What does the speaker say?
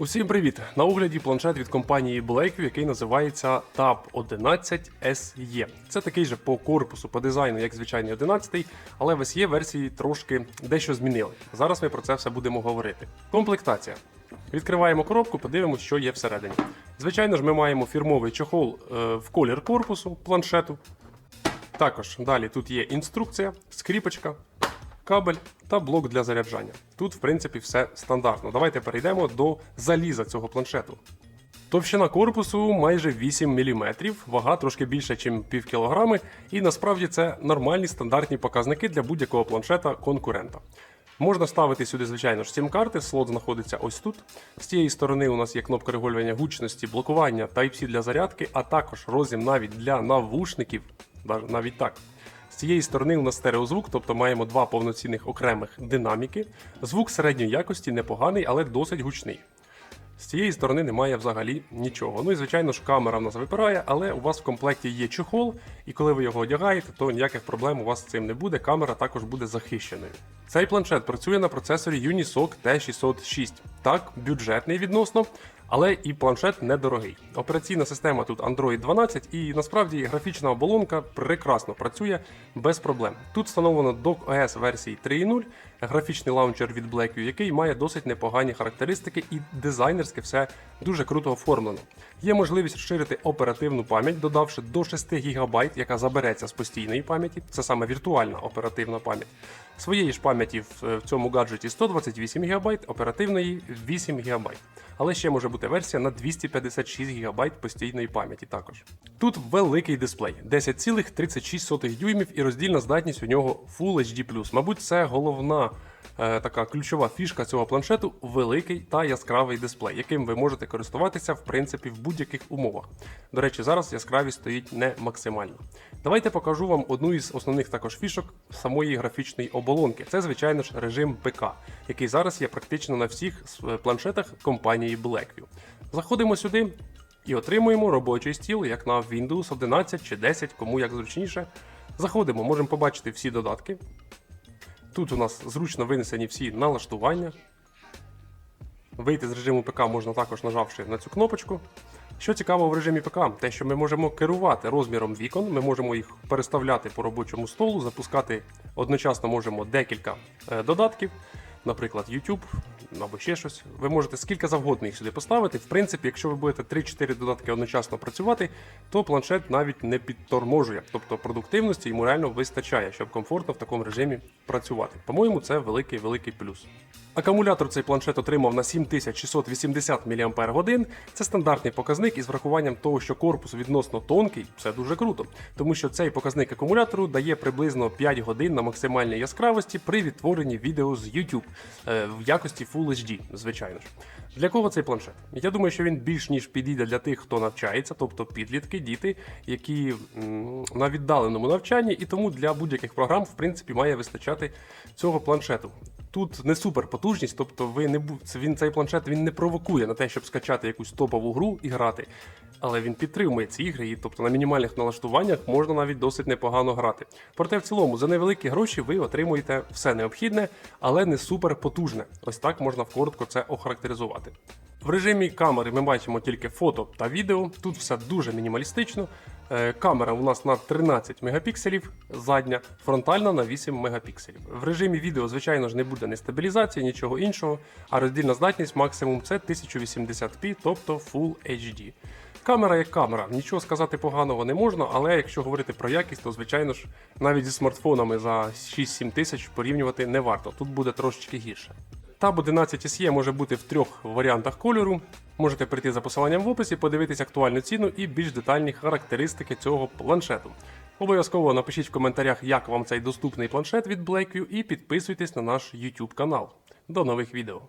Усім привіт! На огляді планшет від компанії Blackview, який називається Tab 11 SE. Це такий же по корпусу, по дизайну, як звичайний 11, але в SE версії трошки дещо змінили. Зараз ми про це все будемо говорити. Комплектація. Відкриваємо коробку, подивимося, що є всередині. Звичайно ж, ми маємо фірмовий чохол е, в колір корпусу планшету. Також далі тут є інструкція, скріпочка, кабель та блок для заряджання. Тут, в принципі, все стандартно. Давайте перейдемо до заліза цього планшету. Товщина корпусу майже 8 мм, вага трошки більше, ніж пів кілограми, і насправді це нормальні стандартні показники для будь-якого планшета конкурента. Можна ставити сюди, звичайно ж, сім-карти, слот знаходиться ось тут. З цієї сторони у нас є кнопка регулювання гучності, блокування Type-C для зарядки, а також розім навіть для навушників, навіть так. З цієї сторони у нас стереозвук, тобто маємо два повноцінних окремих динаміки. Звук середньої якості непоганий, але досить гучний. З цієї сторони немає взагалі нічого. Ну і звичайно ж камера в нас випирає, але у вас в комплекті є чохол, і коли ви його одягаєте, то ніяких проблем у вас з цим не буде. Камера також буде захищеною. Цей планшет працює на процесорі Unisoc T606. Так, бюджетний відносно, але і планшет недорогий. Операційна система тут Android 12, і насправді графічна оболонка прекрасно працює без проблем. Тут встановлено DocOS версії 3.0, графічний лаунчер від Blackview, який має досить непогані характеристики і дизайнерське все дуже круто оформлено. Є можливість розширити оперативну пам'ять, додавши до 6 ГБ, яка забереться з постійної пам'яті, це саме віртуальна оперативна пам'ять. Своєї ж пам'яті в, в цьому гаджеті 128 ГБ, оперативної 8 ГБ. Але ще може бути версія на 256 ГБ постійної пам'яті також. Тут великий дисплей 10,36 дюймів і роздільна здатність у нього Full HD+. Мабуть, це головна е, така ключова фішка цього планшету великий та яскравий дисплей, яким ви можете користуватися в принципі в будь-яких умовах. До речі, зараз яскравість стоїть не максимально. Давайте покажу вам одну із основних також фішок самої графічної оболонки. Це, звичайно ж, режим ПК, який зараз є практично на всіх е, планшетах компанії Blackview. Заходимо сюди і отримуємо робочий стіл, як на Windows 11 чи 10, кому як зручніше. Заходимо, можемо побачити всі додатки. Тут у нас зручно винесені всі налаштування. Вийти з режиму ПК можна також нажавши на цю кнопочку. Що цікаво в режимі ПК, те, що ми можемо керувати розміром вікон, ми можемо їх переставляти по робочому столу, запускати одночасно можемо декілька е, додатків, наприклад, YouTube або ще щось. Ви можете скільки завгодно їх сюди поставити. В принципі, якщо ви будете 3-4 додатки одночасно працювати, то планшет навіть не підторможує. Тобто продуктивності йому реально вистачає, щоб комфортно в такому режимі працювати. По-моєму, це великий великий плюс. Акумулятор цей планшет отримав на 7680 мАч. Це стандартний показник із врахуванням того, що корпус відносно тонкий, це дуже круто, тому що цей показник акумулятору дає приблизно 5 годин на максимальній яскравості при відтворенні відео з YouTube е, в якості Full HD, звичайно ж. Для кого цей планшет? Я думаю, що він більш ніж підійде для тих, хто навчається, тобто підлітки, діти, які на віддаленому навчанні, і тому для будь-яких програм, в принципі, має вистачати цього планшету. Тут не супер потужність, тобто ви не він цей планшет він не провокує на те, щоб скачати якусь топову гру і грати. Але він підтримує ці ігри, і тобто на мінімальних налаштуваннях можна навіть досить непогано грати. Проте в цілому за невеликі гроші ви отримуєте все необхідне, але не супер потужне. Ось так можна коротко це охарактеризувати. В режимі камери ми бачимо тільки фото та відео. Тут все дуже мінімалістично. Е, Камера у нас на 13 мегапікселів, задня, фронтальна на 8 мегапікселів. В режимі відео, звичайно ж, не буде ні стабілізації, нічого іншого, а роздільна здатність максимум це 1080p, тобто Full HD. Камера як камера, нічого сказати поганого не можна, але якщо говорити про якість, то звичайно ж навіть зі смартфонами за 6-7 тисяч порівнювати не варто. Тут буде трошечки гірше. Tab 11 SE може бути в трьох варіантах кольору. Можете прийти за посиланням в описі, подивитись актуальну ціну і більш детальні характеристики цього планшету. Обов'язково напишіть в коментарях, як вам цей доступний планшет від Blackview, і підписуйтесь на наш YouTube канал. До нових відео.